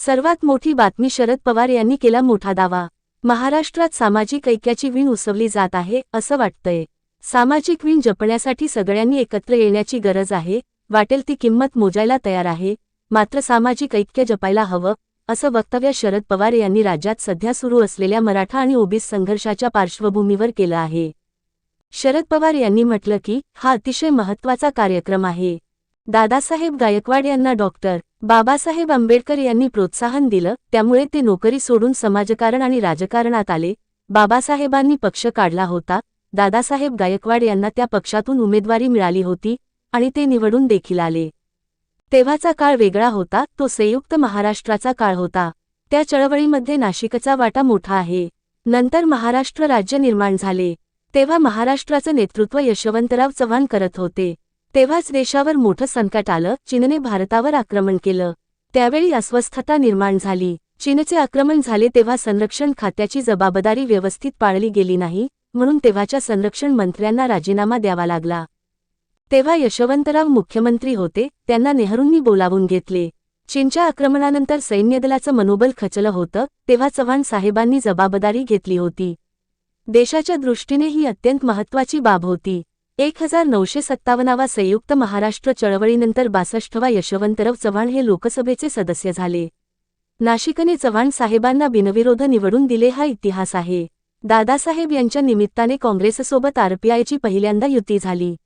सर्वात मोठी बातमी शरद पवार यांनी केला मोठा दावा. महाराष्ट्रात सामाजिक ऐक्याची विण उसवली जात आहे असं वाटतंय. सामाजिक वीण जपण्यासाठी सगळ्यांनी एकत्र येण्याची गरज आहे वाटेल ती किंमत मोजायला तयार आहे मात्र सामाजिक ऐक्य जपायला हवं असं वक्तव्य शरद पवार यांनी राज्यात सध्या सुरू असलेल्या मराठा आणि ओबीस संघर्षाच्या पार्श्वभूमीवर केलं आहे. शरद पवार यांनी म्हटलं की हा अतिशय महत्त्वाचा कार्यक्रम आहे. दादासाहेब गायकवाड यांना डॉक्टर बाबासाहेब आंबेडकर यांनी प्रोत्साहन दिलं त्यामुळे ते नोकरी सोडून समाजकारण आणि राजकारणात आले. बाबासाहेबांनी पक्ष काढला होता. दादासाहेब गायकवाड यांना त्या पक्षातून उमेदवारी मिळाली होती आणि ते निवडून देखील आले. तेव्हाचा काळ वेगळा होता. तो संयुक्त महाराष्ट्राचा काळ होता. त्या चळवळीमध्ये नाशिकचा वाटा मोठा आहे. नंतर महाराष्ट्र राज्य निर्माण झाले. तेव्हा महाराष्ट्राचं नेतृत्व यशवंतराव चव्हाण करत होते. तेव्हाच देशावर मोठं संकट आलं. चीनने भारतावर आक्रमण केलं. त्यावेळी अस्वस्थता निर्माण झाली. चीनचे आक्रमण झाले तेव्हा संरक्षण खात्याची जबाबदारी व्यवस्थित पाळली गेली नाही म्हणून तेव्हाच्या संरक्षण मंत्र्यांना राजीनामा द्यावा लागला. तेव्हा यशवंतराव मुख्यमंत्री होते त्यांना नेहरूंनी बोलावून घेतले. चीनच्या आक्रमणानंतर सैन्यदलाचं मनोबल खचलं होतं तेव्हा चव्हाण साहेबांनी जबाबदारी घेतली होती. देशाच्या दृष्टीने ही अत्यंत महत्त्वाची बाब होती. एक हजार नऊशे सत्तावन्नावा संयुक्त महाराष्ट्र चळवळीनंतर बासष्टवा यशवंतराव चव्हाण हे लोकसभेचे सदस्य झाले. नाशिकने चव्हाण साहेबांना बिनविरोध निवडून दिले हा इतिहास आहे. दादासाहेब यांच्या निमित्ताने काँग्रेससोबत आरपीआयची पहिल्यांदा युती झाली.